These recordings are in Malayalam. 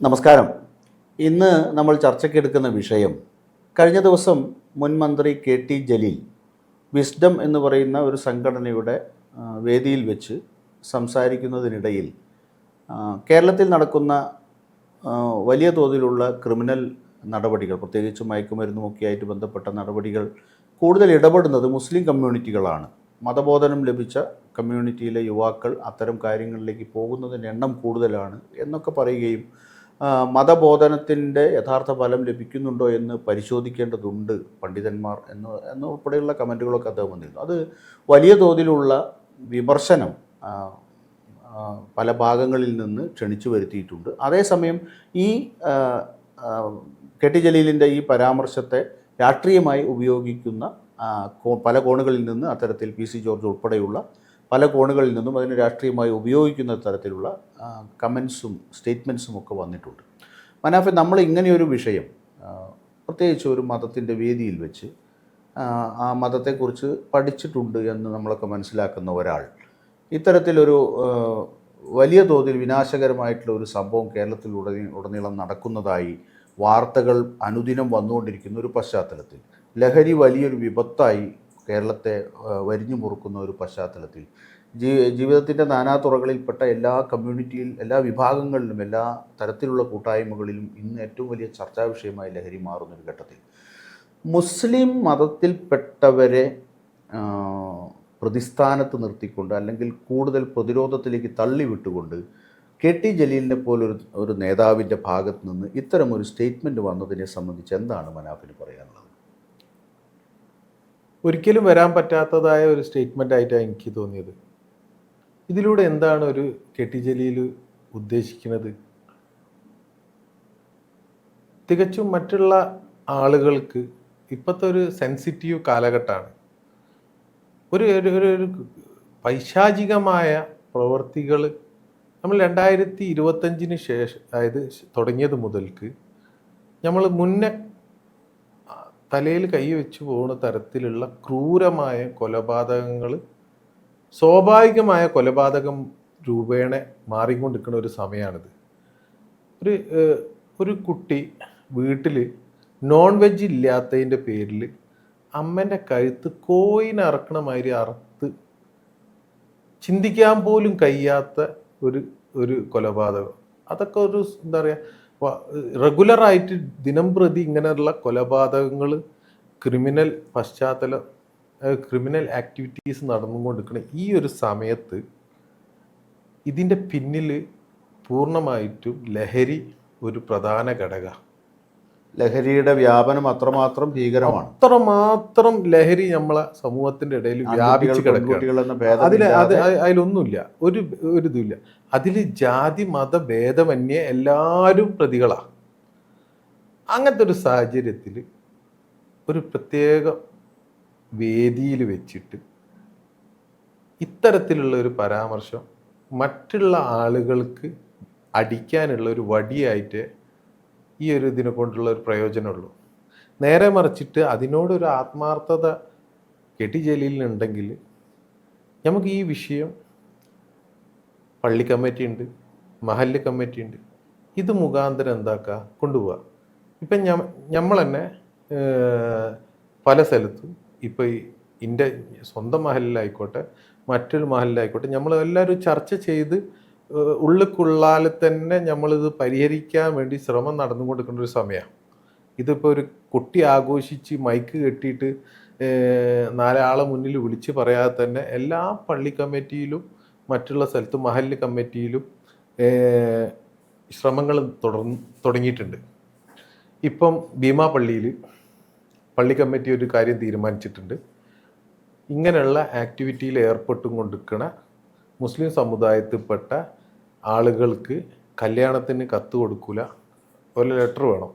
നമസ്കാരം. ഇന്ന് നമ്മൾ ചർച്ചയ്ക്കെടുക്കുന്ന വിഷയം കഴിഞ്ഞ ദിവസം മുൻ മന്ത്രി കെ ടി ജലീൽ വിസ്ഡം എന്ന് പറയുന്ന ഒരു സംഘടനയുടെ വേദിയിൽ വെച്ച് സംസാരിക്കുന്നതിനിടയിൽ കേരളത്തിൽ നടക്കുന്ന വലിയ തോതിലുള്ള ക്രിമിനൽ നടപടികൾ പ്രത്യേകിച്ച് മയക്കുമരുന്നുമൊക്കെ ആയിട്ട് ബന്ധപ്പെട്ട നടപടികൾ കൂടുതൽ ഇടപെടുന്നത് മുസ്ലിം കമ്മ്യൂണിറ്റികളാണ്. മതബോധനം ലഭിച്ച കമ്മ്യൂണിറ്റിയിലെ യുവാക്കൾ അത്തരം കാര്യങ്ങളിലേക്ക് പോകുന്നതിന്റെ എണ്ണം കൂടുതലാണ് എന്നൊക്കെ പറയുകയും മതബോധനത്തിന്റെ യഥാർത്ഥ ഫലം ലഭിക്കുന്നുണ്ടോ എന്ന് പരിശോധിക്കേണ്ടതുണ്ട് പണ്ഡിതന്മാർ എന്ന് എന്ന് ഉൾപ്പെടെയുള്ള കമന്റുകളൊക്കെ അദ്ദേഹം വന്നിരുന്നു. അത് വലിയ തോതിലുള്ള വിമർശനം പല ഭാഗങ്ങളിൽ നിന്ന് ക്ഷണിച്ചു വരുത്തിയിട്ടുണ്ട്. അതേസമയം ഈ കെ ടി ജലീലിന്റെ ഈ പരാമർശത്തെ രാഷ്ട്രീയമായി ഉപയോഗിക്കുന്ന പല കോണുകളിൽ നിന്ന് അത്തരത്തിൽ പി സി ജോർജ് ഉൾപ്പെടെയുള്ള പല കോണുകളിൽ നിന്നും അതിനെ രാഷ്ട്രീയമായി ഉപയോഗിക്കുന്ന തരത്തിലുള്ള കമൻസും സ്റ്റേറ്റ്മെൻസും ഒക്കെ വന്നിട്ടുണ്ട്. മനാഫെ നമ്മൾ ഇങ്ങനെയൊരു വിഷയം പ്രത്യേകിച്ച് ഒരു മതത്തിന്റെ വേദിയിൽ വെച്ച് ആ, മതത്തെക്കുറിച്ച് പഠിച്ചിട്ടുണ്ട് എന്ന് നമ്മളൊക്കെ മനസ്സിലാക്കുന്ന ഒരാൾ ഇത്തരത്തിലൊരു വലിയ തോതിൽ വിനാശകരമായിട്ടുള്ള ഒരു സംഭവം കേരളത്തിൽ ഉടനീ ഉടനീളം നടക്കുന്നതായി വാർത്തകൾ അനുദിനം വന്നുകൊണ്ടിരിക്കുന്ന ഒരു പശ്ചാത്തലത്തിൽ ലഹരി വലിയൊരു വിപത്തായി കേരളത്തെ വരിഞ്ഞു മുറുക്കുന്ന ഒരു പശ്ചാത്തലത്തിൽ. ജീ ജീവിതത്തിന്റെ നാനാതുറകളിൽപ്പെട്ട എല്ലാ കമ്മ്യൂണിറ്റിയിൽ എല്ലാ വിഭാഗങ്ങളിലും എല്ലാ തരത്തിലുള്ള കൂട്ടായ്മകളിലും ഇന്ന് ഏറ്റവും വലിയ ചർച്ചാ വിഷയമായി ലഹരി മാറുന്ന ഒരു ഘട്ടത്തിൽ. മുസ്ലിം മതത്തിൽപ്പെട്ടവരെ പ്രതിസ്ഥാനത്ത് നിർത്തിക്കൊണ്ട് അല്ലെങ്കിൽ കൂടുതൽ പ്രതിരോധത്തിലേക്ക് തള്ളിവിട്ടുകൊണ്ട് കെ ടി ജലീലിനെ പോലൊരു ഒരു നേതാവിന്റെ ഭാഗത്ത് നിന്ന് ഇത്തരം ഒരു സ്റ്റേറ്റ്മെന്റ് വന്നതിനെ സംബന്ധിച്ച് എന്താണ് മനാഫിന് പറയാനുള്ളത്? ഒരിക്കലും വരാൻ പറ്റാത്തതായ ഒരു സ്റ്റേറ്റ്മെന്റ് ആയിട്ടാണ് എനിക്ക് തോന്നിയത്. ഇതിലൂടെ എന്താണ് ഒരു കെട്ടിജലിയിൽ ഉദ്ദേശിക്കുന്നത്? തികച്ചും മറ്റുള്ള ആളുകൾക്ക് ഇപ്പോഴത്തെ ഒരു സെൻസിറ്റീവ് കാലഘട്ടമാണ്. ഒരു ഒരു പൈശാചികമായ പ്രവർത്തികൾ നമ്മൾ രണ്ടായിരത്തി ഇരുപത്തഞ്ചിന് ശേഷം അതായത് തുടങ്ങിയത് മുതൽക്ക് നമ്മൾ മുന്നേ തലയിൽ കൈ വെച്ച് പോകുന്ന തരത്തിലുള്ള ക്രൂരമായ കൊലപാതകങ്ങൾ സ്വാഭാവികമായ കൊലപാതകം രൂപേണ മാറിക്കൊണ്ടിരിക്കുന്ന ഒരു സമയമാണിത് ഒരു ഒരു കുട്ടി വീട്ടിൽ നോൺ വെജ് ഇല്ലാത്തതിന്റെ പേരിൽ അമ്മന്റെ കഴുത്ത് കോയിൻ അറക്കണ മാതിരി അറുത്ത് ചിന്തിക്കാൻ പോലും കഴിയാത്ത ഒരു ഒരു കൊലപാതകം. അതൊക്കെ ഒരു എന്താ പറയുക റെഗുലറായിട്ട് ദിനം പ്രതി ഇങ്ങനെയുള്ള കൊലപാതകങ്ങൾ ക്രിമിനൽ പശ്ചാത്തല ക്രിമിനൽ ആക്ടിവിറ്റീസ് നടന്നുകൊണ്ടിരിക്കുന്ന ഈ ഒരു സമയത്ത് ഇതിന്റെ പിന്നിൽ പൂർണമായിട്ടും ലഹരി ഒരു പ്രധാന ഘടക. ലഹരിയുടെ വ്യാപനം അത്രമാത്രം ഭീകരമാണ്. അത്രമാത്രം ലഹരി നമ്മളെ സമൂഹത്തിന്റെ ഇടയിൽ വ്യാപിച്ചു കിടക്കുകയാണ്. അതിൽ അത് അതിലൊന്നുമില്ല. ഒരു ഒരു ഇതുമില്ല. അതിൽ ജാതി മത ഭേദമന്യേ എല്ലാവരും പ്രതികളാ. അങ്ങനത്തെ ഒരു സാഹചര്യത്തിൽ ഒരു പ്രത്യേക വേദിയിൽ വെച്ചിട്ട് ഇത്തരത്തിലുള്ള ഒരു പരാമർശം മറ്റുള്ള ആളുകൾക്ക് അടിക്കാനുള്ള ഒരു വടിയായിട്ട് ഈ ഒരു ഇതിനെ കൊണ്ടുള്ള ഒരു പ്രയോജനമുള്ളൂ. നേരെ മറിച്ചിട്ട് അതിനോടൊരു ആത്മാർത്ഥത കെട്ടി ജലീലിനുണ്ടെങ്കിൽ നമുക്ക് ഈ വിഷയം പള്ളി കമ്മിറ്റി ഉണ്ട് മഹല്ല് കമ്മിറ്റി ഉണ്ട്. ഇത് മുഖാന്തരം എന്താക്കുക കൊണ്ടുപോവുക ഇപ്പം ഞ നമ്മൾ തന്നെ പല സ്ഥലത്തും ഇപ്പം ഈ സ്വന്തം മഹലിലായിക്കോട്ടെ മറ്റൊരു മഹലിലായിക്കോട്ടെ നമ്മൾ എല്ലാവരും ചർച്ച ചെയ്ത് ഉള്ളിക്കുള്ളാൽ തന്നെ നമ്മളിത് പരിഹരിക്കാൻ വേണ്ടി ശ്രമം നടന്നുകൊണ്ടിരിക്കുന്ന ഒരു സമയമാണ് ഇതിപ്പോൾ ഒരു കുട്ടി ആഘോഷിച്ച് മൈക്ക് കെട്ടിയിട്ട് നാലാളെ മുന്നിൽ വിളിച്ച് പറയാതെ തന്നെ എല്ലാ പള്ളി കമ്മിറ്റിയിലും മറ്റുള്ള സ്ഥലത്ത് മഹല്ല് കമ്മിറ്റിയിലും ശ്രമങ്ങൾ തുടർന്ന് തുടങ്ങിയിട്ടുണ്ട്. ഇപ്പം ഭീമാ പള്ളിയിൽ പള്ളി കമ്മിറ്റി ഒരു കാര്യം തീരുമാനിച്ചിട്ടുണ്ട്. ഇങ്ങനെയുള്ള ആക്ടിവിറ്റിയിൽ ഏർപ്പെട്ടും കൊണ്ടിരിക്കുന്ന മുസ്ലിം സമുദായത്തിൽപ്പെട്ട ആളുകൾക്ക് കല്യാണത്തിന് കത്ത് കൊടുക്കൂല ഒരു ലെറ്റർ വേണം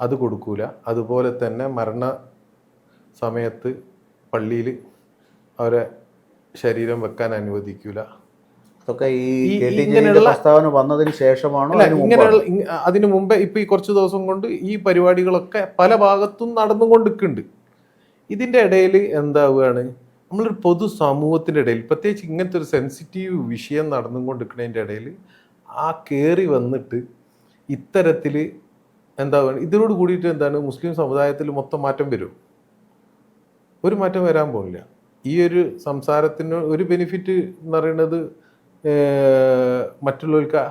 അത് കൊടുക്കൂല. അതുപോലെ തന്നെ മരണ സമയത്ത് പള്ളിയിൽ അവരെ ശരീരം വെക്കാൻ അനുവദിക്കൂല. അതൊക്കെ ഈ പ്രസ്താവന വന്നതിന് ശേഷമാണോ ഇങ്ങനെയുള്ള അതിനു മുമ്പേ ഇപ്പൊ ഈ കുറച്ച് ദിവസം കൊണ്ട് ഈ പരിപാടികളൊക്കെ പല ഭാഗത്തും നടന്നുകൊണ്ടിരിക്കുന്നുണ്ട്. ഇതിന്റെ ഇടയിൽ എന്താവുകയാണ്? നമ്മളൊരു പൊതു സമൂഹത്തിന്റെ ഇടയിൽ പ്രത്യേകിച്ച് ഇങ്ങനത്തെ ഒരു സെൻസിറ്റീവ് വിഷയം നടന്നുകൊണ്ടിരിക്കുന്നതിന്റെ ഇടയിൽ ആ കയറി വന്നിട്ട് ഇത്തരത്തിൽ എന്താ ഇതിനോട് കൂടിയിട്ട് എന്താണ് മുസ്ലിം സമുദായത്തിൽ മൊത്തം മാറ്റം വരും? ഒരു മാറ്റം വരാൻ പോകില്ല ഈ ഒരു സംസാരത്തിന് ഒരു ബെനിഫിറ്റ് എന്ന് പറയുന്നത് മറ്റുള്ളവർക്ക്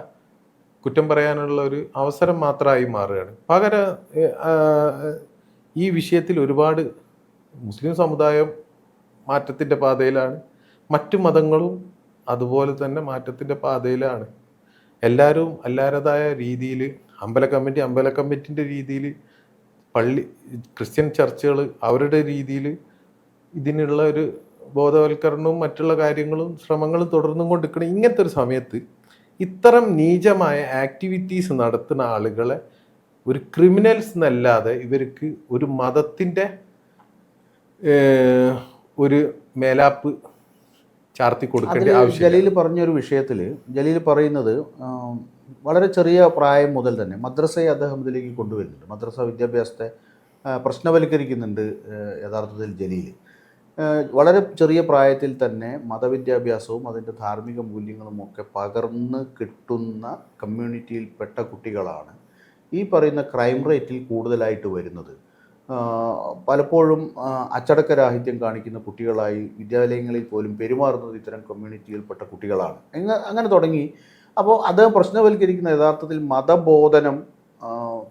കുറ്റം പറയാനുള്ള ഒരു അവസരം മാത്രമായി മാറുകയാണ്. പകരം ഈ വിഷയത്തിൽ ഒരുപാട് മുസ്ലിം സമുദായം മാറ്റത്തിന്റെ പാതയിലാണ്. മറ്റു മതങ്ങളും അതുപോലെ തന്നെ മാറ്റത്തിന്റെ പാതയിലാണ്. എല്ലാവരും എല്ലാവരുടേതായ രീതിയിൽ അമ്പല കമ്മിറ്റി അമ്പല കമ്മിറ്റിന്റെ രീതിയിൽ പള്ളി ക്രിസ്ത്യൻ ചർച്ചുകൾ അവരുടെ രീതിയിൽ ഇതിനുള്ള ഒരു ബോധവൽക്കരണവും മറ്റുള്ള കാര്യങ്ങളും ശ്രമങ്ങളും തുടർന്നും കൊണ്ടിരിക്കണം ഇങ്ങനത്തെ ഒരു സമയത്ത് ഇത്തരം നീചമായ ആക്ടിവിറ്റീസ് നടത്തുന്ന ആളുകളെ ഒരു ക്രിമിനൽസ് എന്നല്ലാതെ ഇവർക്ക് ഒരു മതത്തിന്റെ ഒരു മേലാപ്പ് ചാർത്തി കൊടുക്കേണ്ട ആവശ്യം ജലീൽ പറഞ്ഞൊരു വിഷയത്തിൽ ജലീൽ പറയുന്നത് വളരെ ചെറിയ പ്രായം മുതൽ തന്നെ മദ്രസയെ അദ്ദേഹം ഇതിലേക്ക് കൊണ്ടുവരുന്നുണ്ട്. മദ്രസ വിദ്യാഭ്യാസത്തെ പ്രശ്നവൽക്കരിക്കുന്നുണ്ട് യഥാർത്ഥത്തിൽ ജലീൽ വളരെ ചെറിയ പ്രായത്തിൽ തന്നെ മതവിദ്യാഭ്യാസവും അതിന്റെ ധാർമ്മിക മൂല്യങ്ങളും ഒക്കെ പകർന്ന് കിട്ടുന്ന കമ്മ്യൂണിറ്റിയിൽപ്പെട്ട കുട്ടികളാണ് ഈ പറയുന്ന ക്രൈം റേറ്റിൽ കൂടുതലായിട്ട് വരുന്നത്. പലപ്പോഴും അച്ചടക്കരാഹിത്യം കാണിക്കുന്ന കുട്ടികളായി വിദ്യാലയങ്ങളിൽ പോലും പെരുമാറുന്നത് ഇത്തരം കമ്മ്യൂണിറ്റിയിൽപ്പെട്ട കുട്ടികളാണ്. അങ്ങനെ തുടങ്ങി. അപ്പോൾ അദ്ദേഹം പ്രശ്നവൽക്കരിക്കുന്ന യഥാർത്ഥത്തിൽ മതബോധനം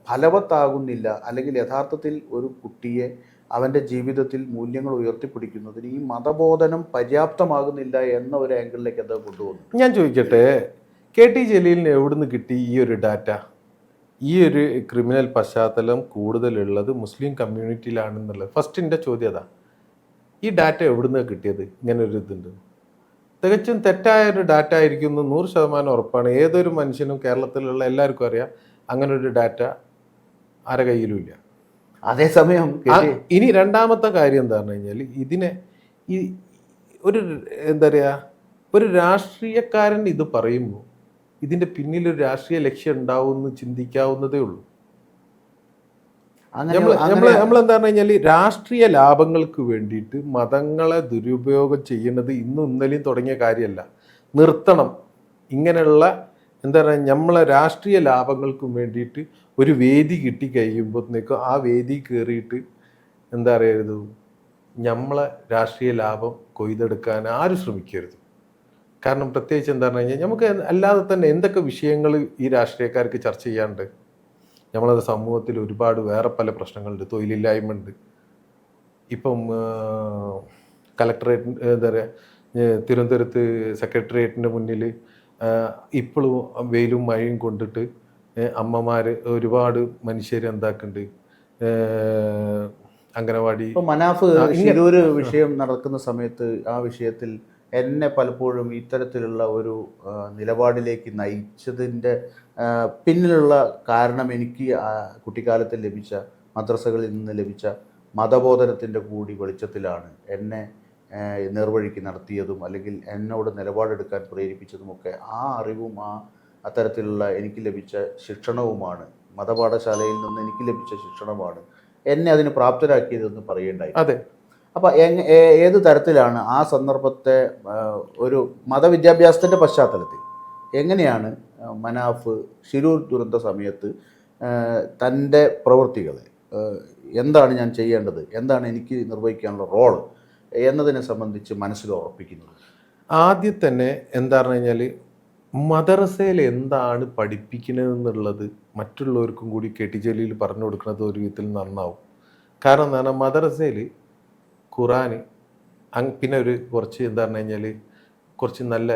ഫലവത്താകുന്നില്ല. അല്ലെങ്കിൽ യഥാർത്ഥത്തിൽ ഒരു കുട്ടിയെ അവന്റെ ജീവിതത്തിൽ മൂല്യങ്ങൾ ഉയർത്തിപ്പിടിക്കുന്നതിന് ഈ മതബോധനം പര്യാപ്തമാകുന്നില്ല എന്ന ഒരു ആംഗിളിലേക്ക് അദ്ദേഹം കൊണ്ടുപോകുന്നു ഞാൻ ചോദിക്കട്ടെ കെ ടി ജലീലിന് എവിടുന്ന് കിട്ടി ഈ ഒരു ഡാറ്റ ഈ ഒരു ക്രിമിനൽ പശ്ചാത്തലം കൂടുതലുള്ളത് മുസ്ലിം കമ്മ്യൂണിറ്റിയിലാണെന്നുള്ളത്. ഫസ്റ്റിന്റെ ചോദ്യം അതാ. ഈ ഡാറ്റ എവിടുന്ന് കിട്ടിയത്? ഇങ്ങനെ ഒരു ഇതുണ്ട്. തികച്ചും തെറ്റായ ഒരു ഡാറ്റ ആയിരിക്കും എന്ന് നൂറ് ശതമാനം ഉറപ്പാണ്. ഏതൊരു മനുഷ്യനും കേരളത്തിലുള്ള എല്ലാവർക്കും അറിയാം. അങ്ങനെ ഒരു ഡാറ്റ ആരെ കയ്യിലും ഇല്ല അതേസമയം ഇനി രണ്ടാമത്തെ കാര്യം എന്താണെന്ന് കഴിഞ്ഞാൽ ഇതിനെ ഈ ഒരു എന്താ പറയുക ഒരു രാഷ്ട്രീയക്കാരൻ ഇത് പറയുമ്പോൾ ഇതിന്റെ പിന്നിൽ ഒരു രാഷ്ട്രീയ ലക്ഷ്യം ഉണ്ടാവുമെന്ന് ചിന്തിക്കാവുന്നതേ ഉള്ളൂ. നമ്മൾ നമ്മൾ എന്താണെന്ന് കഴിഞ്ഞാൽ രാഷ്ട്രീയ ലാഭങ്ങൾക്ക് വേണ്ടിയിട്ട് മതങ്ങളെ ദുരുപയോഗം ചെയ്യുന്നത് ഇന്നും ഇന്നലെയും തുടങ്ങിയ കാര്യമല്ല. നിർത്തണം. ഇങ്ങനെയുള്ള എന്താ പറയുക നമ്മളെ രാഷ്ട്രീയ ലാഭങ്ങൾക്കും വേണ്ടിയിട്ട് ഒരു വേദി കിട്ടി കഴിയുമ്പോഴത്തേക്കും ആ വേദി കയറിയിട്ട് എന്താ പറയരുത്? നമ്മളെ രാഷ്ട്രീയ ലാഭം കൊയ്തെടുക്കാൻ ആരും ശ്രമിക്കരുത്. കാരണം പ്രത്യേകിച്ച് എന്താ പറഞ്ഞു കഴിഞ്ഞാൽ നമുക്ക് അല്ലാതെ തന്നെ എന്തൊക്കെ വിഷയങ്ങൾ ഈ രാഷ്ട്രീയക്കാർക്ക് ചർച്ച ചെയ്യാണ്ട് നമ്മളത് സമൂഹത്തിൽ ഒരുപാട് വേറെ പല പ്രശ്നങ്ങളുണ്ട്. തൊഴിലില്ലായ്മ ഉണ്ട് ഇപ്പം കലക്ടറേറ്റ് എന്താ പറയുക തിരുവനന്തപുരത്ത് സെക്രട്ടേറിയറ്റിന്റെ മുന്നിൽ ഇപ്പോഴും വെയിലും മഴയും കൊണ്ടിട്ട് അമ്മമാർ ഒരുപാട് മനുഷ്യർ എന്താക്കുന്നുണ്ട് അംഗനവാടി മനാഫ് ഒരു വിഷയം നടക്കുന്ന സമയത്ത് ആ വിഷയത്തിൽ എന്നെ പലപ്പോഴും ഇത്തരത്തിലുള്ള ഒരു നിലപാടിലേക്ക് നയിച്ചതിന്റെ പിന്നിലുള്ള കാരണം എനിക്ക് കുട്ടിക്കാലത്ത് ലഭിച്ച മദ്രസകളിൽ നിന്ന് ലഭിച്ച മതബോധനത്തിന്റെ കൂടി വെളിച്ചത്തിലാണ് എന്നെ നിർവഴിക്ക് നടത്തിയതും അല്ലെങ്കിൽ എന്നോട് നിലപാടെടുക്കാൻ പ്രേരിപ്പിച്ചതുമൊക്കെ ആ അറിവും ആ അത്തരത്തിലുള്ള എനിക്ക് ലഭിച്ച ശിക്ഷണവുമാണ്. മതപാഠശാലയിൽ നിന്ന് എനിക്ക് ലഭിച്ച ശിക്ഷണമാണ്. എന്നെ അതിന് പ്രാപ്തരാക്കിയതെന്ന് പറയേണ്ടായി അതെ. അപ്പോൾ ഏത് തരത്തിലാണ് ആ സന്ദർഭത്തെ ഒരു മതവിദ്യാഭ്യാസത്തിന്റെ പശ്ചാത്തലത്തിൽ എങ്ങനെയാണ് മനാഫ് ശിരൂർ ദുരന്ത സമയത്ത് തന്റെ പ്രവൃത്തികളെ എന്താണ് ഞാൻ ചെയ്യേണ്ടത് എന്താണ് എനിക്ക് നിർവഹിക്കാനുള്ള റോൾ എന്നതിനെ സംബന്ധിച്ച് മനസ്സിൽ ഉറപ്പിക്കുന്നത്? ആദ്യം തന്നെ എന്താ പറഞ്ഞു കഴിഞ്ഞാൽ മദ്രസയിൽ എന്താണ് പഠിപ്പിക്കുന്നതെന്നുള്ളത് മറ്റുള്ളവർക്കും കൂടി കെട്ടിച്ചൊല്ലിയിൽ പറഞ്ഞു കൊടുക്കുന്നത് ഒരു വിധത്തിൽ നന്നാവും. കാരണം എന്താണ് മദ്രസയിൽ അങ് പിന്നെ ഒരു കുറച്ച് എന്താ പറഞ്ഞു കഴിഞ്ഞാൽ കുറച്ച് നല്ല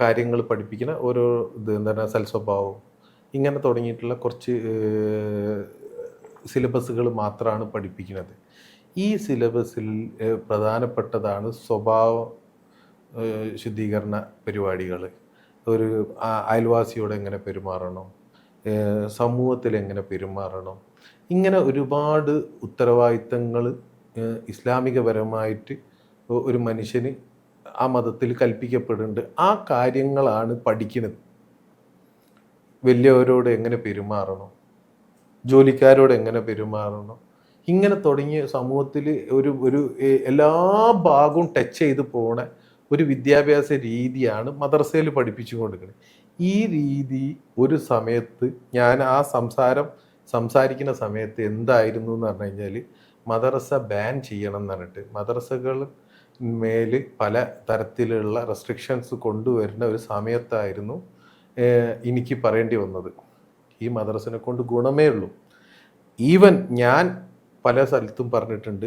കാര്യങ്ങൾ പഠിപ്പിക്കുന്ന ഓരോ ഇത് എന്താ പറയുക സൽസ്വഭാവം ഇങ്ങനെ തുടങ്ങിയിട്ടുള്ള കുറച്ച് സിലബസുകൾ മാത്രമാണ് പഠിപ്പിക്കുന്നത്. ഈ സിലബസിൽ പ്രധാനപ്പെട്ടതാണ് സ്വഭാവ ശുദ്ധീകരണ പരിപാടികൾ. ഒരു അയൽവാസിയോട് എങ്ങനെ പെരുമാറണം സമൂഹത്തിൽ എങ്ങനെ പെരുമാറണം ഇങ്ങനെ ഒരുപാട് ഉത്തരവാദിത്തങ്ങൾ ഇസ്ലാമികപരമായിട്ട് ഒരു മനുഷ്യന് ആ മതത്തിൽ കൽപ്പിക്കപ്പെടുന്നുണ്ട്. ആ കാര്യങ്ങളാണ് പഠിക്കുന്നത്. വലിയവരോട് എങ്ങനെ പെരുമാറണം? ജോലിക്കാരോട് എങ്ങനെ പെരുമാറണം? ഇങ്ങനെ തുടങ്ങിയ സമൂഹത്തിൽ ഒരു ഒരു എല്ലാ ഭാഗവും ടച്ച് ചെയ്ത് പോണ ഒരു വിദ്യാഭ്യാസ രീതിയാണ് മദ്രസയിൽ പഠിപ്പിച്ചു കൊടുക്കുന്നത് ഈ രീതി ഒരു സമയത്ത് ഞാൻ ആ സംസാരം സംസാരിക്കുന്ന സമയത്ത് എന്തായിരുന്നു എന്ന് പറഞ്ഞു കഴിഞ്ഞാൽ മദ്രസ ബാൻ ചെയ്യണം എന്ന് പറഞ്ഞിട്ട് മദ്രസകൾ മേൽ പല തരത്തിലുള്ള റെസ്ട്രിക്ഷൻസ് കൊണ്ടുവരുന്ന ഒരു സമയത്തായിരുന്നു എനിക്ക് പറയേണ്ടി വന്നത്. ഈ മദ്രസനെ കൊണ്ട് ഗുണമേ ഉള്ളൂ. ഈവൻ ഞാൻ പല സ്ഥലത്തും പറഞ്ഞിട്ടുണ്ട്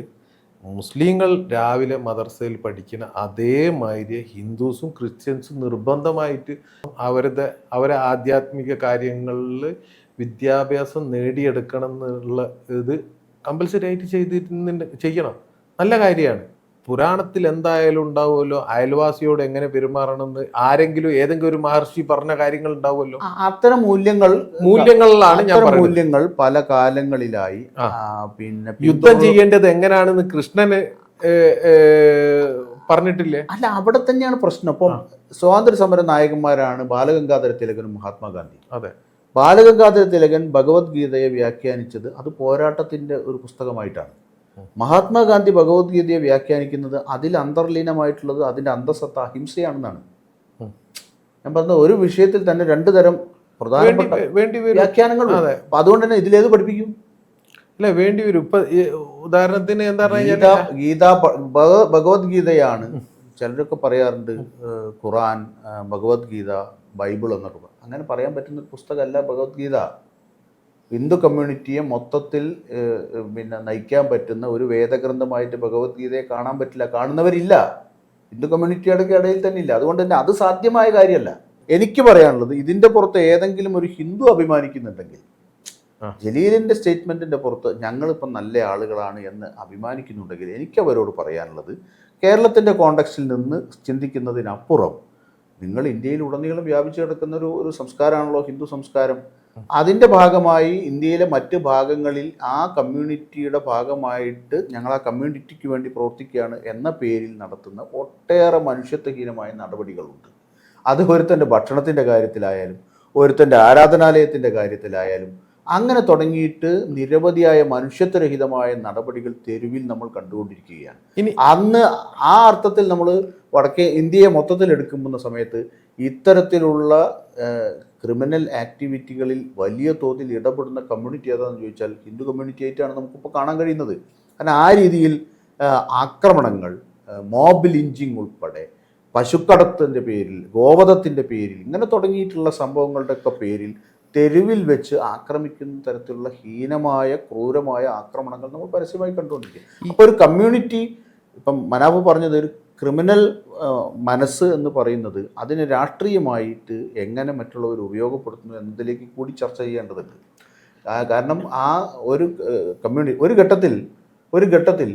മുസ്ലിങ്ങൾ രാവിലെ മദർസയിൽ പഠിക്കുന്ന അതേമാതിരി ഹിന്ദുസും ക്രിസ്ത്യൻസും നിർബന്ധമായിട്ട് അവരുടെ അവരെ ആധ്യാത്മിക കാര്യങ്ങളിൽ വിദ്യാഭ്യാസം നേടിയെടുക്കണം എന്നുള്ള ഇത് കമ്പൽസറി ആയിട്ട് ചെയ്തിരുന്നുണ്ട് ചെയ്യണം. നല്ല കാര്യമാണ്. പുരാണത്തിൽ എന്തായാലും ഉണ്ടാവുമല്ലോ? അയൽവാസിയോട് എങ്ങനെ പെരുമാറണം എന്ന്? ആരെങ്കിലും ഏതെങ്കിലും ഒരു മഹർഷി പറഞ്ഞ കാര്യങ്ങൾ ഉണ്ടാവുമല്ലോ? അത്തരം മൂല്യങ്ങൾ മൂല്യങ്ങളിലാണ് ഞാൻ മൂല്യങ്ങൾ പല കാലങ്ങളിലായി പിന്നെ യുദ്ധം ചെയ്യേണ്ടത് എങ്ങനെയാണെന്ന് കൃഷ്ണന് പറഞ്ഞിട്ടില്ലേ? അല്ല അവിടെ തന്നെയാണ് പ്രശ്നം. അപ്പം സ്വാതന്ത്ര്യ സമര നായകന്മാരാണ് ബാലഗംഗാധര തിലകനും മഹാത്മാഗാന്ധി അതെ. ബാലഗംഗാധര തിലകൻ ഭഗവത്ഗീതയെ വ്യാഖ്യാനിച്ചത് അത് പോരാട്ടത്തിന്റെ ഒരു പുസ്തകമായിട്ടാണ്. മഹാത്മാഗാന്ധി ഭഗവത്ഗീതയെ വ്യാഖ്യാനിക്കുന്നത് അതിൽ അന്തർലീനമായിട്ടുള്ളത് അതിന്റെ അന്തസത്ത അഹിംസയാണെന്നാണ്. ഞാൻ പറഞ്ഞ ഒരു വിഷയത്തിൽ തന്നെ രണ്ടു തരം പ്രധാനപ്പെട്ട വ്യാഖ്യാനങ്ങൾ അതുകൊണ്ട് തന്നെ ഇതിലേത് പഠിപ്പിക്കും? അല്ല വേണ്ടി വരും. ഇപ്പൊ ഉദാഹരണത്തിന് എന്താ ഗീത ഗീത ഭഗവത്ഗീതയാണ് ചിലരൊക്കെ പറയാറുണ്ട് ഖുറാൻ ഭഗവത്ഗീത ബൈബിൾ എന്നൊക്കെ. അങ്ങനെ പറയാൻ പറ്റുന്ന ഒരു പുസ്തകമല്ല ഭഗവത്ഗീത. ഹിന്ദു കമ്മ്യൂണിറ്റിയെ മൊത്തത്തിൽ പിന്നെ നയിക്കാൻ പറ്റുന്ന ഒരു വേദഗ്രന്ഥമായിട്ട് ഭഗവത്ഗീതയെ കാണാൻ പറ്റില്ല. കാണുന്നവരില്ല. ഹിന്ദു കമ്മ്യൂണിറ്റിയുടെ ഇടയിൽ തന്നെ ഇല്ല അതുകൊണ്ട് തന്നെ അത് സാധ്യമായ കാര്യമല്ല. എനിക്ക് പറയാനുള്ളത് ഇതിന്റെ പുറത്ത് ഏതെങ്കിലും ഒരു ഹിന്ദു അഭിമാനിക്കുന്നുണ്ടെങ്കിൽ ജലീലിന്റെ സ്റ്റേറ്റ്മെന്റിന്റെ പുറത്ത് ഞങ്ങളിപ്പം നല്ല ആളുകളാണ് എന്ന് അഭിമാനിക്കുന്നുണ്ടെങ്കിൽ എനിക്ക് അവരോട് പറയാനുള്ളത് കേരളത്തിന്റെ കോണ്ടക്സ്റ്റിൽ നിന്ന് ചിന്തിക്കുന്നതിനപ്പുറം നിങ്ങൾ ഇന്ത്യയിൽ ഉടനീളം വ്യാപിച്ചു കിടക്കുന്ന ഒരു ഒരു സംസ്കാരമാണല്ലോ ഹിന്ദു സംസ്കാരം. അതിന്റെ ഭാഗമായി ഇന്ത്യയിലെ മറ്റ് ഭാഗങ്ങളിൽ ആ കമ്മ്യൂണിറ്റിയുടെ ഭാഗമായിട്ട് ഞങ്ങൾ ആ കമ്മ്യൂണിറ്റിക്ക് വേണ്ടി പ്രവർത്തിക്കുകയാണ് എന്ന പേരിൽ നടത്തുന്ന ഒട്ടേറെ മനുഷ്യത്വഹീനമായ നടപടികളുണ്ട്. അത് ഒരുത്തന്റെ ഭക്ഷണത്തിന്റെ കാര്യത്തിലായാലും ഒരുത്തന്റെ ആരാധനാലയത്തിന്റെ കാര്യത്തിലായാലും അങ്ങനെ തുടങ്ങിയിട്ട് നിരവധിയായ മനുഷ്യത്വരഹിതമായ നടപടികൾ തെരുവിൽ നമ്മൾ കണ്ടുകൊണ്ടിരിക്കുകയാണ്. ഇനി അന്ന് ആ അർത്ഥത്തിൽ നമ്മൾ വടക്കേ ഇന്ത്യയെ മൊത്തത്തിൽ എടുക്കുന്ന സമയത്ത് ഇത്തരത്തിലുള്ള ക്രിമിനൽ ആക്ടിവിറ്റികളിൽ വലിയ തോതിൽ ഇടപെടുന്ന കമ്മ്യൂണിറ്റി ഏതാണെന്ന് ചോദിച്ചാൽ ഹിന്ദു കമ്മ്യൂണിറ്റി ആയിട്ടാണ് നമുക്കിപ്പോൾ കാണാൻ കഴിയുന്നത്. കാരണം ആ രീതിയിൽ ആക്രമണങ്ങൾ മോബ് ലിഞ്ചിങ് ഉൾപ്പെടെ പശുക്കടത്തിന്റെ പേരിൽ ഗോവധത്തിന്റെ പേരിൽ ഇങ്ങനെ തുടങ്ങിയിട്ടുള്ള സംഭവങ്ങളുടെയൊക്കെ പേരിൽ തെരുവിൽ വെച്ച് ആക്രമിക്കുന്ന തരത്തിലുള്ള ഹീനമായ ക്രൂരമായ ആക്രമണങ്ങൾ നമ്മൾ പരസ്യമായി കണ്ടുകൊണ്ടിരിക്കും. അപ്പോൾ ഒരു കമ്മ്യൂണിറ്റി ഇപ്പം മനാബ് പറഞ്ഞത് ഒരു ക്രിമിനൽ മനസ്സ് എന്ന് പറയുന്നത് അതിനെ രാഷ്ട്രീയമായിട്ട് എങ്ങനെ മറ്റുള്ളവർ ഉപയോഗപ്പെടുത്തുന്നു എന്നതിലേക്ക് കൂടി ചർച്ച ചെയ്യേണ്ടതുണ്ട്. കാരണം ആ ഒരു കമ്മ്യൂണിറ്റി ഒരു ഘട്ടത്തിൽ ഒരു ഘട്ടത്തിൽ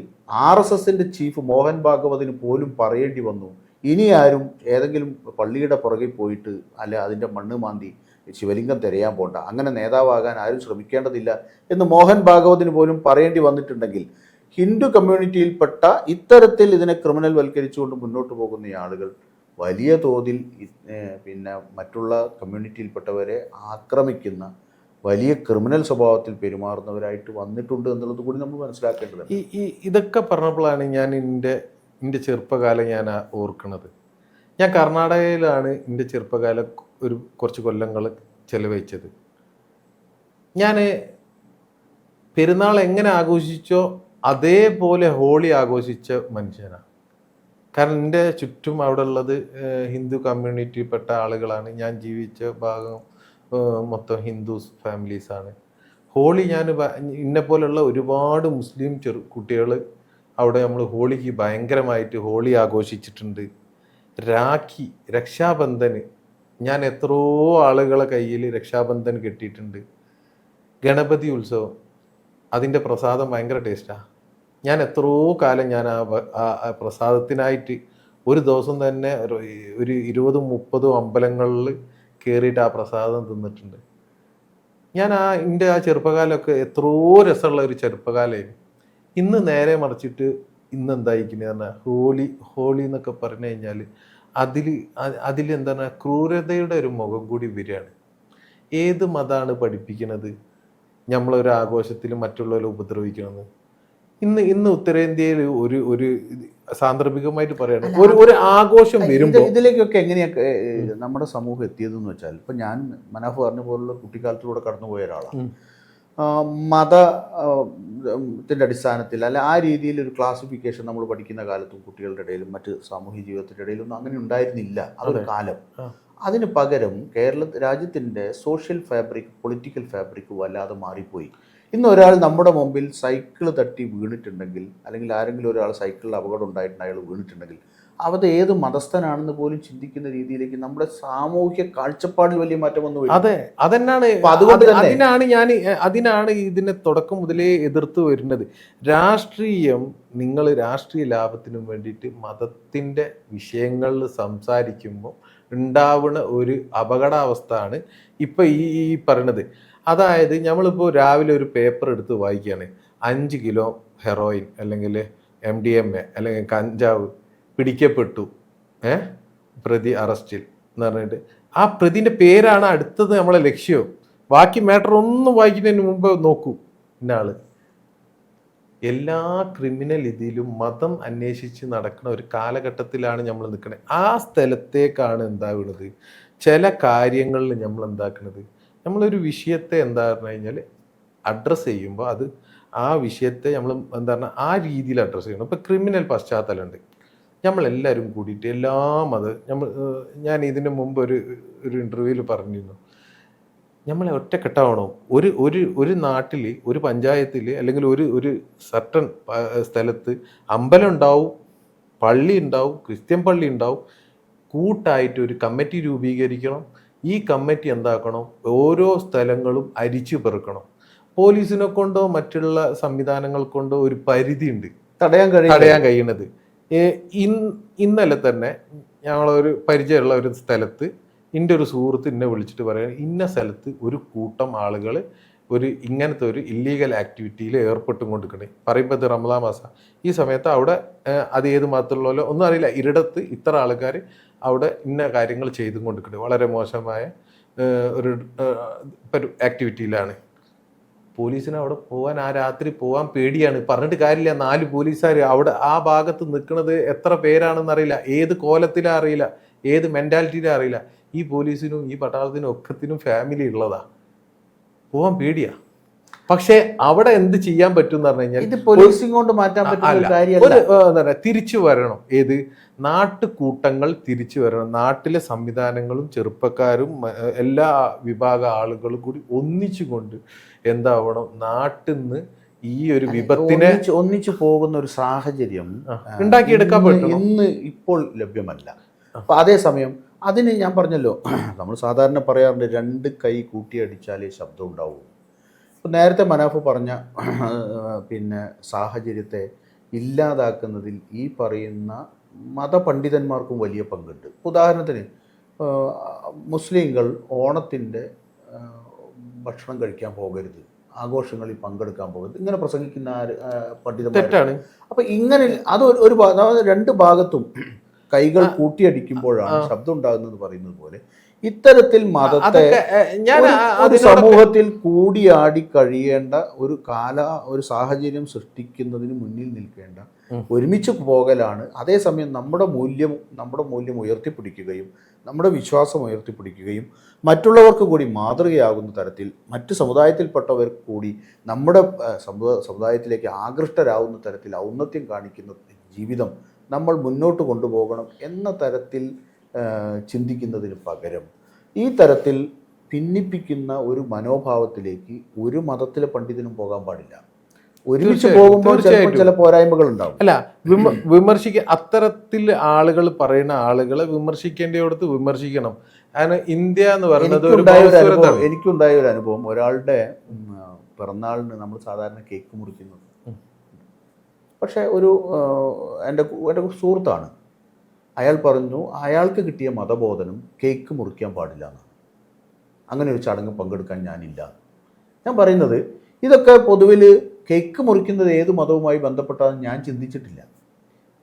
ആർ എസ് എസിന്റെ ചീഫ് മോഹൻ ഭാഗവതിന് പോലും പറയേണ്ടി വന്നു. ഇനി ആരും ഏതെങ്കിലും പള്ളിയുടെ പുറകെ പോയിട്ട് അല്ല അതിന്റെ മണ്ണ് മാന്തി ശിവലിംഗം തിരയാൻ പോണ്ട. അങ്ങനെ നേതാവാകാൻ ആരും ശ്രമിക്കേണ്ടതില്ല എന്ന് മോഹൻ ഭാഗവതിന് പോലും പറയേണ്ടി വന്നിട്ടുണ്ടെങ്കിൽ ഹിന്ദു കമ്മ്യൂണിറ്റിയിൽപ്പെട്ട ഇത്തരത്തിൽ ഇതിനെ ക്രിമിനൽ വൽക്കരിച്ചുകൊണ്ട് മുന്നോട്ട് പോകുന്ന ആളുകൾ വലിയ തോതിൽ പിന്നെ മറ്റുള്ള കമ്മ്യൂണിറ്റിയിൽപ്പെട്ടവരെ ആക്രമിക്കുന്ന വലിയ ക്രിമിനൽ സ്വഭാവത്തിൽ പെരുമാറുന്നവരായിട്ട് വന്നിട്ടുണ്ട് എന്നുള്ളത് കൂടി നമ്മൾ മനസ്സിലാക്കേണ്ടത് ഈ ഈ ഇതൊക്കെ പറഞ്ഞപ്പോഴാണ് ഞാൻ എന്റെ എന്റെ ചെറുപ്പകാലം ഞാൻ ഓർക്കുന്നത് ഞാൻ കർണാടകയിലാണ് എന്റെ ചെറുപ്പകാലം ഒരു കുറച്ച് കൊല്ലങ്ങൾ ചെലവഴിച്ചത്. ഞാൻ പെരുന്നാൾ എങ്ങനെ ആഘോഷിച്ചോ അതേപോലെ ഹോളി ആഘോഷിച്ച മനുഷ്യനാണ് കാരണം എന്റെ ചുറ്റും അവിടെ ഉള്ളത് ഹിന്ദു ഹിന്ദു പെട്ട ആളുകളാണ്. ഞാൻ ജീവിച്ച ഭാഗം മൊത്തം ഹിന്ദുസ് ഫാമിലീസാണ് ഹോളി ഞാൻ ഇന്നെ പോലെയുള്ള ഒരുപാട് മുസ്ലിം ചെറു കുട്ടികൾ അവിടെ നമ്മൾ ഹോളിക്ക് ഭയങ്കരമായിട്ട് ഹോളി ആഘോഷിച്ചിട്ടുണ്ട്. രാഖി രക്ഷാബന്ധന് ഞാൻ എത്രയോ ആളുകളെ കയ്യിൽ രക്ഷാബന്ധൻ കിട്ടിയിട്ടുണ്ട്. ഗണപതി ഉത്സവം അതിന്റെ പ്രസാദം ഭയങ്കര ടേസ്റ്റാണ് ഞാൻ എത്രയോ കാലം ഞാൻ ആ പ്രസാദത്തിനായിട്ട് ഒരു ദിവസം തന്നെ ഒരു ഇരുപതും മുപ്പതും അമ്പലങ്ങളിൽ കയറിയിട്ട് ആ പ്രസാദം തിന്നിട്ടുണ്ട്. ഞാൻ ആ എന്റെ ആ ചെറുപ്പകാലമൊക്കെ എത്രയോ രസമുള്ള ഒരു ചെറുപ്പകാലമായിരുന്നു. ഇന്ന് നേരെ മറിച്ചിട്ട് ഇന്ന് എന്തായിരിക്കുന്നത് പറഞ്ഞാൽ ഹോളി ഹോളി എന്നൊക്കെ പറഞ്ഞു കഴിഞ്ഞാൽ അതിൽ അതിൽ എന്താണ്? ക്രൂരതയുടെ ഒരു മുഖം കൂടി വരികയാണ്. ഏത് മതമാണ് പഠിപ്പിക്കുന്നത് നമ്മളൊരു ആഘോഷത്തിൽ മറ്റുള്ളവരെ ഉപദ്രവിക്കണമെന്ന് ഇന്ന് ഇന്ന് ഉത്തരേന്ത്യയിൽ ഒരു ഒരു സാന്ദർഭികമായിട്ട് പറയണം. ഒരു ഒരു ആഘോഷം വരുമ്പോൾ ഇതിലേക്കൊക്കെ എങ്ങനെയൊക്കെ നമ്മുടെ സമൂഹം എത്തിയതെന്ന് വെച്ചാൽ ഇപ്പം ഞാൻ മനാഫ് പറഞ്ഞ പോലുള്ള കുട്ടിക്കാലത്തിലൂടെ കടന്നുപോയ ഒരാളാണ്. മത ത്തിന്റെ അടിസ്ഥാനത്തിൽ അല്ല ആ രീതിയിൽ ഒരു ക്ലാസിഫിക്കേഷൻ നമ്മൾ പഠിക്കുന്ന കാലത്തും കുട്ടികളുടെ ഇടയിലും മറ്റ് സാമൂഹ്യ ജീവിതത്തിന്റെ ഇടയിലൊന്നും അങ്ങനെ ഉണ്ടായിരുന്നില്ല. അതൊരു കാലം. അതിന് പകരം കേരള രാജ്യത്തിന്റെ സോഷ്യൽ ഫാബ്രിക് പൊളിറ്റിക്കൽ ഫാബ്രിക് വല്ലാതെ മാറിപ്പോയി. ഇന്ന് ഒരാൾ നമ്മുടെ മുമ്പിൽ സൈക്കിൾ തട്ടി വീണിട്ടുണ്ടെങ്കിൽ അല്ലെങ്കിൽ ആരെങ്കിലും ഒരാൾ സൈക്കിളിൽ അപകടം ഉണ്ടായിട്ടുണ്ട് അയാൾ വീണിട്ടുണ്ടെങ്കിൽ അത് ഏത് മതസ്ഥനാണെന്ന് പോലും ചിന്തിക്കുന്ന രീതിയിലേക്ക് നമ്മുടെ സാമൂഹ്യ കാഴ്ചപ്പാടിൽ വലിയ മാറ്റം വന്നു. അതെ അതെന്നാണ് അതുകൊണ്ട് അതിനാണ് ഞാൻ അതിനാണ് ഇതിനെ തുടക്കം മുതലേ എതിർത്ത് വരുന്നത്. രാഷ്ട്രീയം നിങ്ങൾ രാഷ്ട്രീയ ലാഭത്തിനും വേണ്ടിയിട്ട് മതത്തിന്റെ വിഷയങ്ങളിൽ സംസാരിക്കുമ്പോൾ ഉണ്ടാവുന്ന ഒരു അപകടാവസ്ഥയാണ് ഇപ്പം ഈ ഈ പറയണത്. അതായത് നമ്മളിപ്പോൾ രാവിലെ ഒരു പേപ്പർ എടുത്ത് വായിക്കുകയാണ് അഞ്ച് കിലോ ഹെറോയിൻ അല്ലെങ്കിൽ എം ഡി എം എ അല്ലെങ്കിൽ കഞ്ചാവ് പിടിക്കപ്പെട്ടു. ഏ? പ്രതി അറസ്റ്റിൽ എന്ന് പറഞ്ഞിട്ട്. ആ പ്രതിന്റെ പേരാണ് അടുത്തത് നമ്മളെ ലക്ഷ്യം. ബാക്കി മാറ്റർ ഒന്നും വായിക്കുന്നതിന് മുമ്പ് നോക്കൂ ഇന്നാൾ. എല്ലാ ക്രിമിനൽ ഇതിലും മതം അന്വേഷിച്ച് നടക്കുന്ന ഒരു കാലഘട്ടത്തിലാണ് നമ്മൾ നിൽക്കുന്നത് ആ സ്ഥലത്തേക്കാണ് എന്താകുന്നത് ചില കാര്യങ്ങളിൽ നമ്മൾ എന്താക്കുന്നത് നമ്മളൊരു വിഷയത്തെ എന്താ പറഞ്ഞു കഴിഞ്ഞാൽ അഡ്രസ്സ് ചെയ്യുമ്പോൾ അത് ആ വിഷയത്തെ നമ്മൾ എന്താ പറഞ്ഞാൽ ആ രീതിയിൽ അഡ്രസ്സ് ചെയ്യണം. ഇപ്പം ക്രിമിനൽ പശ്ചാത്തലമുണ്ട്. നമ്മളെല്ലാവരും കൂടിയിട്ട് എല്ലാ മത നമ്മൾ ഞാൻ ഇതിന് മുമ്പ് ഒരു ഒരു ഇന്റർവ്യൂവിൽ പറഞ്ഞിരുന്നു. നമ്മളെ ഒറ്റക്കെട്ടാവണം? ഒരു ഒരു ഒരു നാട്ടിൽ ഒരു പഞ്ചായത്തിൽ അല്ലെങ്കിൽ ഒരു ഒരു സർട്ടൺ സ്ഥലത്ത് അമ്പലം ഉണ്ടാവും പള്ളി ഉണ്ടാവും ക്രിസ്ത്യൻ പള്ളി ഉണ്ടാവും കൂട്ടായിട്ട് ഒരു കമ്മിറ്റി രൂപീകരിക്കണം. ഈ കമ്മിറ്റി എന്താക്കണം? ഓരോ സ്ഥലങ്ങളും അരിച്ചു പെറുക്കണം. പോലീസിനെ കൊണ്ടോ മറ്റുള്ള സംവിധാനങ്ങൾ കൊണ്ടോ ഒരു പരിധിയുണ്ട്. തടയാൻ കഴിയും തടയാൻ ഇൻ- ഇന്നലെ തന്നെ ഞങ്ങളൊരു പരിചയമുള്ള ഒരു സ്ഥലത്ത് എന്റെ ഒരു സുഹൃത്ത് എന്നെ വിളിച്ചിട്ട് പറയുക ഇന്ന സ്ഥലത്ത് ഒരു കൂട്ടം ആളുകൾ ഒരു ഇങ്ങനത്തെ ഒരു ഇല്ലീഗൽ ആക്ടിവിറ്റിയിൽ ഏർപ്പെട്ടും കൊണ്ടിരിക്കണേ. പറയുമ്പോൾ ഇത് റമദാ മാസം. ഈ സമയത്ത് അവിടെ അത് ഏത് മതത്തിലുള്ളല്ലോ ഒന്നും അറിയില്ല. ഇരിടത്ത് ഇത്ര ആൾക്കാർ അവിടെ ഇന്ന കാര്യങ്ങൾ ചെയ്തും കൊണ്ടിരിക്കണേ. വളരെ മോശമായ ഒരു ആക്ടിവിറ്റിയിലാണ് പോലീസിന് അവിടെ പോകാൻ ആ രാത്രി പോകാൻ പേടിയാണ്. പറഞ്ഞിട്ട് കാര്യമില്ല. നാല് പോലീസുകാർ അവിടെ ആ ഭാഗത്ത് നിൽക്കുന്നത് എത്ര പേരാണെന്ന് അറിയില്ല. ഏത് കോലത്തിലാ അറിയില്ല. ഏത് മെന്റാലിറ്റിയിലും അറിയില്ല. ഈ പോലീസിനും ഈ പട്ടാളത്തിനും ഒക്കത്തിനും ഫാമിലി ഉള്ളതാ. പോവാൻ പേടിയാ. പക്ഷെ അവിടെ എന്ത് ചെയ്യാൻ പറ്റും എന്ന് പറഞ്ഞു കഴിഞ്ഞാൽ ഇത് പോലീസിംഗ് കൊണ്ട് മാറ്റാൻ പറ്റുന്ന തിരിച്ചു വരണം. ഏത്? നാട്ടുകൂട്ടങ്ങൾ തിരിച്ചു വരണം. നാട്ടിലെ സംവിധാനങ്ങളും ചെറുപ്പക്കാരും എല്ലാ വിഭാഗ ആളുകളും കൂടി ഒന്നിച്ചുകൊണ്ട് എന്താവണം? നാട്ടിൽ നിന്ന് ഈ ഒരു വിപത്തിനെ ഒന്നിച്ച് പോകുന്ന ഒരു സാഹചര്യം ഉണ്ടാക്കിയെടുക്കാൻ ഇന്ന് ഇന്ന് ഇപ്പോൾ ലഭ്യമല്ല. അപ്പൊ അതേസമയം അതിന് ഞാൻ പറഞ്ഞല്ലോ നമ്മൾ സാധാരണ പറയാറുണ്ട് രണ്ട് കൈ കൂട്ടിയടിച്ചാലേ ശബ്ദം ഉണ്ടാവൂ. ഇപ്പം നേരത്തെ മനാഫ് പറഞ്ഞ പിന്നെ സാഹചര്യത്തെ ഇല്ലാതാക്കുന്നതിൽ ഈ പറയുന്ന മതപണ്ഡിതന്മാർക്കും വലിയ പങ്കുണ്ട്. ഉദാഹരണത്തിന് മുസ്ലിങ്ങൾ ഓണത്തിന്റെ ഭക്ഷണം കഴിക്കാൻ പോകരുത്. ആഘോഷങ്ങളിൽ പങ്കെടുക്കാൻ പോകരുത്. ഇങ്ങനെ പ്രസംഗിക്കുന്ന ആര് തെറ്റാണ്. അപ്പൊ ഇങ്ങനെ അത് ഒരു- രണ്ട് ഭാഗത്തും കൈകൾ കൂട്ടിയടിക്കുമ്പോഴാണ് ശബ്ദം ഉണ്ടാകുന്നത് പറയുന്നത് പോലെ ഇത്തരത്തിൽ മതത്തെ ഒരു- സമൂഹത്തിൽ കൂടിയാടി കഴിയേണ്ട ഒരു കാല ഒരു സാഹചര്യം സൃഷ്ടിക്കുന്നതിന് മുന്നിൽ നിൽക്കേണ്ട. ഒരുമിച്ച് പോകലാണ് അതേസമയം നമ്മുടെ മൂല്യം നമ്മുടെ മൂല്യം ഉയർത്തിപ്പിടിക്കുകയും നമ്മുടെ വിശ്വാസം ഉയർത്തിപ്പിടിക്കുകയും മറ്റുള്ളവർക്ക് കൂടി മാതൃകയാകുന്ന തരത്തിൽ മറ്റ് സമുദായത്തിൽപ്പെട്ടവർ കൂടി നമ്മുടെ സമുദായത്തിലേക്ക് ആകൃഷ്ടരാകുന്ന തരത്തിൽ ഔന്നത്യം കാണിക്കുന്ന ജീവിതം നമ്മൾ മുന്നോട്ട് കൊണ്ടുപോകണം എന്ന തരത്തിൽ ചിന്തിക്കുന്നതിന് പകരം ഈ തരത്തിൽ ഭിന്നിപ്പിക്കുന്ന ഒരു മനോഭാവത്തിലേക്ക് ഒരു മതത്തിലെ പണ്ഡിതനും പോകാൻ പാടില്ല. ഒരുമിച്ച് പോകുമ്പോൾ ചില പോരായ്മകൾ ഉണ്ടാവും. അല്ല വിമർശിക്ക അത്തരത്തിൽ ആളുകൾ പറയുന്ന ആളുകളെ വിമർശിക്കേണ്ടിയോടത്ത് വിമർശിക്കണം. കാരണം ഇന്ത്യ എന്ന് പറയുന്നത് എനിക്കുണ്ടായ ഒരു അനുഭവം ഒരു അനുഭവം. ഒരാളുടെ പിറന്നാളിന് നമ്മൾ സാധാരണ കേക്ക് മുറിക്കുന്നത്. പക്ഷെ ഒരു എന്റെ എന്റെ സുഹൃത്താണ്. അയാൾ പറഞ്ഞു അയാൾക്ക് കിട്ടിയ മതബോധനം കേക്ക് മുറിക്കാൻ പാടില്ല എന്നാണ്. അങ്ങനെ ഒരു ചടങ്ങ് പങ്കെടുക്കാൻ ഞാനില്ല. ഞാൻ പറയുന്നത് ഇതൊക്കെ പൊതുവിൽ കേക്ക് മുറിക്കുന്നത് ഏത് മതവുമായി ബന്ധപ്പെട്ടാന്ന് ഞാൻ ചിന്തിച്ചിട്ടില്ല.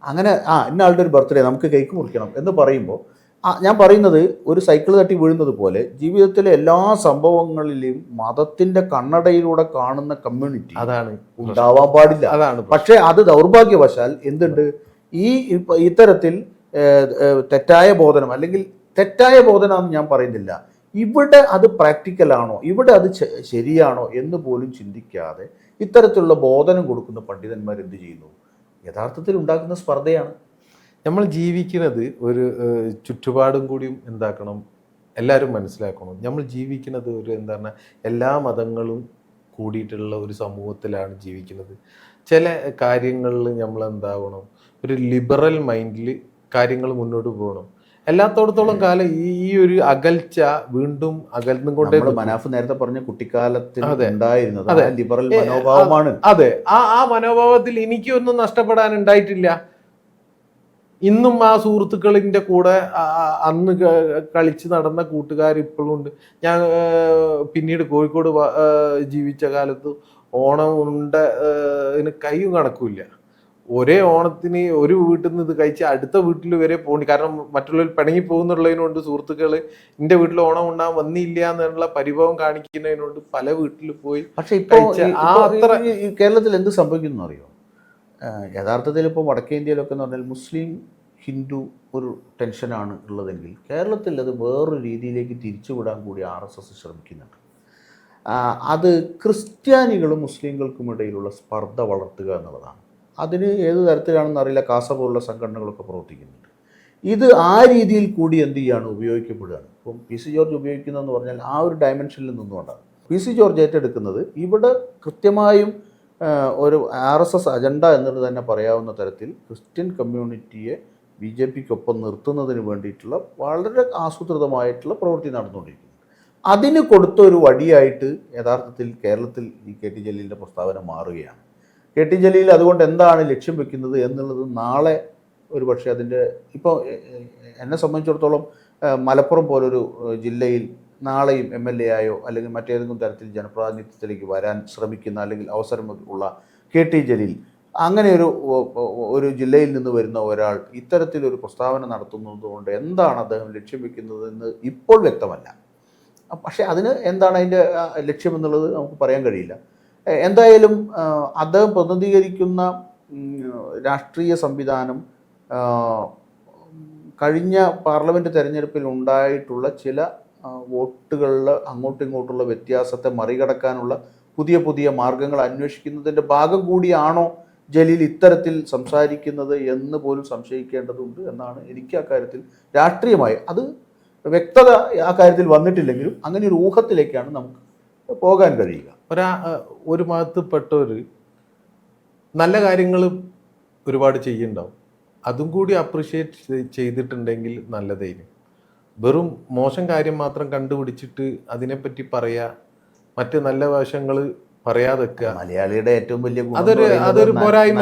അങ്ങനെ ആ ഇന്നാളുടെ ഒരു ബർത്ത്ഡേ നമുക്ക് കേക്ക് മുറിക്കണം എന്ന് പറയുമ്പോൾ ആ, ഞാൻ പറയുന്നത് ഒരു സൈക്കിൾ തട്ടി വീഴുന്നത് പോലെ ജീവിതത്തിലെ എല്ലാ സംഭവങ്ങളിലും മതത്തിന്റെ കണ്ണടയിലൂടെ കാണുന്ന കമ്മ്യൂണിറ്റി അതാണ് ഉണ്ടാവാൻ പാടില്ല. അതാണ് പക്ഷേ അത് ദൗർഭാഗ്യവശാൽ എന്തുണ്ട്? ഈ ഇത്തരത്തിൽ തെറ്റായ ബോധനം അല്ലെങ്കിൽ തെറ്റായ ബോധനമാണെന്ന് ഞാൻ പറയുന്നില്ല. ഇവിടെ അത് പ്രാക്ടിക്കൽ ആണോ? ഇവിടെ അത് ശരിയാണോ എന്ന് പോലും ചിന്തിക്കാതെ ഇത്തരത്തിലുള്ള ബോധനം കൊടുക്കുന്ന പണ്ഡിതന്മാർ എന്ത് ചെയ്യുന്നു? യഥാർത്ഥത്തിൽ ഉണ്ടാക്കുന്ന സ്പർദ്ധയാണ്. നമ്മൾ ജീവിക്കുന്നത് ഒരു ചുറ്റുപാടും കൂടിയും എന്താക്കണം? എല്ലാവരും മനസ്സിലാക്കണം. നമ്മൾ ജീവിക്കുന്നത് ഒരു എന്താ പറഞ്ഞാൽ എല്ലാ മതങ്ങളും കൂടിയിട്ടുള്ള ഒരു സമൂഹത്തിലാണ് ജീവിക്കുന്നത്. ചില കാര്യങ്ങളിൽ നമ്മൾ എന്താവണം ഒരു ലിബറൽ മൈൻഡിൽ കാര്യങ്ങൾ മുന്നോട്ട് പോകണം. എല്ലാത്തോടത്തോളം കാലം ഈ ഒരു അകൽച്ച വീണ്ടും അകൽന്നും കൊണ്ടേ. മനാഫ് നേരത്തെ പറഞ്ഞ കുട്ടിക്കാലത്തിൽ. ഉണ്ടായിരുന്നത് അതെ. ലിബറൽ മനോഭാവമാണ്. അതെ. ആ ആ മനോഭാവത്തിൽ എനിക്കൊന്നും നഷ്ടപ്പെടാൻ ഉണ്ടായിട്ടില്ല. ഇന്നും ആ സുഹൃത്തുക്കളിന്റെ കൂടെ അന്ന് കളിച്ച് നടന്ന കൂട്ടുകാർ ഇപ്പോഴും ഉണ്ട് ഞാൻ പിന്നീട് കോഴിക്കോട് ജീവിച്ച കാലത്ത് ഓണം ഉണ്ട കൈയും കണക്കുമില്ല. ഒരേ ഓണത്തിന് ഒരു വീട്ടിൽ നിന്ന് ഇത് കഴിച്ച് അടുത്ത വീട്ടിൽ വരെ പോകണ്ടി കാരണം മറ്റുള്ളവർ പിണങ്ങി പോകുന്നുള്ളതിനോണ്ട് സുഹൃത്തുക്കൾ എന്റെ വീട്ടിൽ ഓണം ഉണ്ടാകാൻ വന്നില്ല എന്നുള്ള പരിഭവം കാണിക്കുന്നതിനോട് പല വീട്ടിൽ പോയി പക്ഷെ ഇപ്പോൾ ആ അത്ര- കേരളത്തിൽ എന്ത് സംഭവിക്കുന്നു അറിയോ? യഥാർത്ഥത്തിൽ ഇപ്പോൾ വടക്കേ ഇന്ത്യയിലൊക്കെ എന്ന് പറഞ്ഞാൽ മുസ്ലിം ഹിന്ദു ഒരു ടെൻഷനാണ് ഉള്ളതെങ്കിൽ കേരളത്തിൽ അത് വേറൊരു രീതിയിലേക്ക് തിരിച്ചുവിടാൻ കൂടി ആർ എസ് എസ് ശ്രമിക്കുന്നുണ്ട്. അത് ക്രിസ്ത്യാനികളും മുസ്ലിങ്ങൾക്കും ഇടയിലുള്ള സ്പർദ്ധ വളർത്തുക എന്നുള്ളതാണ്. അതിന് ഏത് തരത്തിലാണെന്ന് അറിയില്ല. കാസ പോലുള്ള സംഘടനകളൊക്കെ പ്രവർത്തിക്കുന്നുണ്ട്. ഇത് ആ രീതിയിൽ കൂടി എന്ത് ചെയ്യാണ്? ഉപയോഗിക്കപ്പെടുകയാണ്. ഇപ്പം പി സി ജോർജ് ഉപയോഗിക്കുന്നതെന്ന് പറഞ്ഞാൽ ആ ഒരു ഡയമെൻഷനിൽ നിന്നുകൊണ്ടാണ്. പി സി ജോർജ് ഏറ്റെടുക്കുന്നത് ഇവിടെ കൃത്യമായും ഒരു ആർ എസ് എസ് അജണ്ട എന്നുള്ളത് തന്നെ പറയാവുന്ന തരത്തിൽ ക്രിസ്ത്യൻ കമ്മ്യൂണിറ്റിയെ ബി ജെ പിക്കൊപ്പം നിർത്തുന്നതിന് വേണ്ടിയിട്ടുള്ള വളരെ ആസൂത്രിതമായിട്ടുള്ള പ്രവൃത്തി നടന്നുകൊണ്ടിരിക്കുന്നു അതിന് കൊടുത്ത ഒരു വടിയായിട്ട് യഥാർത്ഥത്തിൽ കേരളത്തിൽ ഈ കെ ടി ജലീലിന്റെ പ്രസ്താവന മാറുകയാണ്. കെ ടി ജലീൽ അതുകൊണ്ട് എന്താണ് ലക്ഷ്യം വെക്കുന്നത് എന്നുള്ളത് നാളെ ഒരു പക്ഷേ അതിന്റെ ഇപ്പോൾ എന്നെ സംബന്ധിച്ചിടത്തോളം മലപ്പുറം പോലൊരു ജില്ലയിൽ നാളെയും എം എൽ എ ആയോ അല്ലെങ്കിൽ മറ്റേതെങ്കിലും തരത്തിൽ ജനപ്രാതിനിധ്യത്തിലേക്ക് വരാൻ ശ്രമിക്കുന്ന അല്ലെങ്കിൽ അവസരം ഉള്ള കെ ടി ജലീൽ അങ്ങനെ ഒരു ഒരു ജില്ലയിൽ നിന്ന് വരുന്ന ഒരാൾ ഇത്തരത്തിലൊരു പ്രസ്താവന നടത്തുന്നത് കൊണ്ട് എന്താണ് അദ്ദേഹം ലക്ഷ്യം വെക്കുന്നതെന്ന് ഇപ്പോൾ വ്യക്തമല്ല. പക്ഷേ അതിന് എന്താണ് അതിന്റെ ലക്ഷ്യമെന്നുള്ളത് നമുക്ക് പറയാൻ കഴിയില്ല. എന്തായാലും അത് പ്രതിനിധീകരിക്കുന്ന രാഷ്ട്രീയ സംവിധാനം കഴിഞ്ഞ പാർലമെന്റ് തെരഞ്ഞെടുപ്പിൽ ഉണ്ടായിട്ടുള്ള ചില വോട്ടുകളിൽ അങ്ങോട്ടും ഇങ്ങോട്ടുള്ള വ്യത്യാസത്തെ മറികടക്കാനുള്ള പുതിയ പുതിയ മാർഗങ്ങൾ അന്വേഷിക്കുന്നതിന്റെ ഭാഗം കൂടിയാണോ ജലീൽ ഇത്തരത്തിൽ സംസാരിക്കുന്നത് എന്ന് പോലും സംശയിക്കേണ്ടതുണ്ട് എന്നാണ് എനിക്ക് അക്കാര്യത്തിൽ രാഷ്ട്രീയമായി. അത് വ്യക്തത ആ കാര്യത്തിൽ വന്നിട്ടില്ലെങ്കിലും അങ്ങനെ ഒരു ഊഹത്തിലേക്കാണ് നമുക്ക് പോകാൻ കഴിയുക. ഒരാ ഒരു മതത്തിൽപ്പെട്ടവർ നല്ല കാര്യങ്ങൾ ഒരുപാട് ചെയ്യുന്നുണ്ടാവും. അതും കൂടി അപ്രിഷ്യേറ്റ് ചെയ്തിട്ടുണ്ടെങ്കിൽ നല്ലതായിരിക്കും. വെറും മോശം കാര്യം മാത്രം കണ്ടുപിടിച്ചിട്ട് അതിനെപ്പറ്റി പറയുക മറ്റ് നല്ല വശങ്ങൾ പറയാതെ മലയാളിയുടെ ഏറ്റവും വലിയ അതൊരു- അതൊരു പോരായ്മ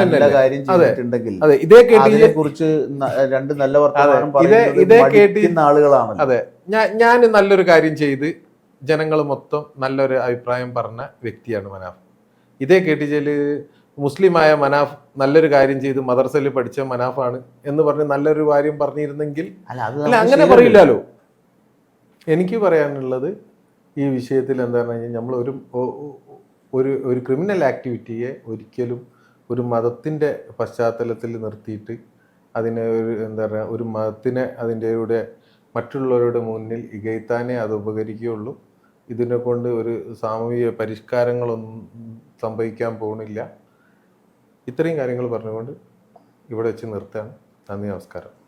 അതെ. ഇതേ കേട്ടി കുറിച്ച് രണ്ട് നല്ല വർത്തമാനം. ഇതേ- കേട്ടി- ആളുകളാണ് അതെ. ഞാൻ ഞാൻ നല്ലൊരു കാര്യം ചെയ്ത് ജനങ്ങൾ മൊത്തം നല്ലൊരു അഭിപ്രായം പറഞ്ഞ വ്യക്തിയാണ് മനാഫ്. ഇതേ കേട്ടിച്ചൽ മുസ്ലിമായ മനാഫ് നല്ലൊരു കാര്യം ചെയ്ത് മദർസയിൽ പഠിച്ച മനാഫാണ് എന്ന് പറഞ്ഞ് നല്ലൊരു കാര്യം പറഞ്ഞിരുന്നെങ്കിൽ അല്ല അങ്ങനെ. പറയില്ലല്ലോ. എനിക്ക് പറയാനുള്ളത് ഈ വിഷയത്തിൽ എന്താണെന്ന് കഴിഞ്ഞാൽ നമ്മൾ ഒരു ഒരു ഒരു ക്രിമിനൽ ആക്ടിവിറ്റിയെ ഒരിക്കലും ഒരു മതത്തിന്റെ പശ്ചാത്തലത്തിൽ നിർത്തിയിട്ട് അതിനെ ഒരു എന്താ പറയുക ഒരു മതത്തിനെ അതിന്റെ കൂടെ മറ്റുള്ളവരുടെ മുന്നിൽ ഇകഴ്ത്താനേ അത് ഉപകരിക്കുകയുള്ളൂ. ഇതിനെ കൊണ്ട് ഒരു സാമൂഹിക പരിഷ്കാരങ്ങളൊന്നും സംഭവിക്കാൻ പോകുന്നില്ല. ഇത്രയും കാര്യങ്ങൾ പറഞ്ഞുകൊണ്ട് ഇവിടെ വെച്ച് നിർത്താൻ നന്ദി നമസ്കാരം.